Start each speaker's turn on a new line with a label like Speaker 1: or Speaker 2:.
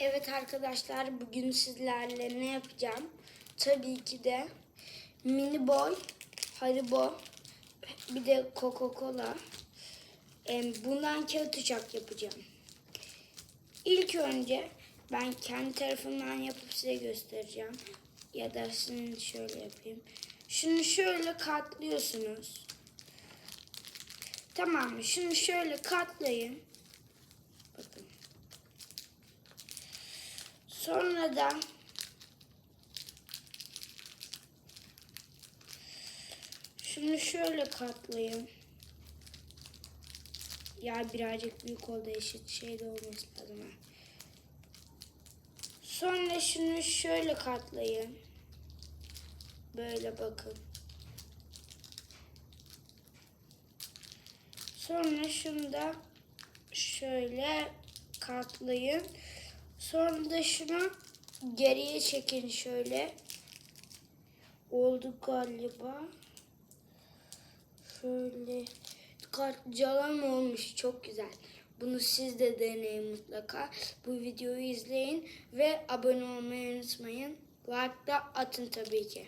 Speaker 1: Evet arkadaşlar bugün sizlerle ne yapacağım? Tabii ki de mini boy, haribo, bir de Coca-Cola. Em, Bundan kağıt uçak yapacağım. İlk önce ben kendi tarafımdan yapıp size göstereceğim. Ya da sizin şöyle yapayım. Şunu şöyle katlıyorsunuz. Tamam mı? Şunu şöyle katlayın. Bakın. Sonra da şunu şöyle katlayın. Ya birazcık büyük oldu eşit şey de olması lazım. ha. Sonra şunu şöyle katlayın. Böyle bakın. Sonra şunu da şöyle katlayın. Sonra da şunu geriye çekin şöyle. Oldu galiba. Şöyle calan olmuş çok güzel. Bunu siz de deneyin mutlaka. Bu videoyu izleyin ve abone olmayı unutmayın. Like da atın tabii ki.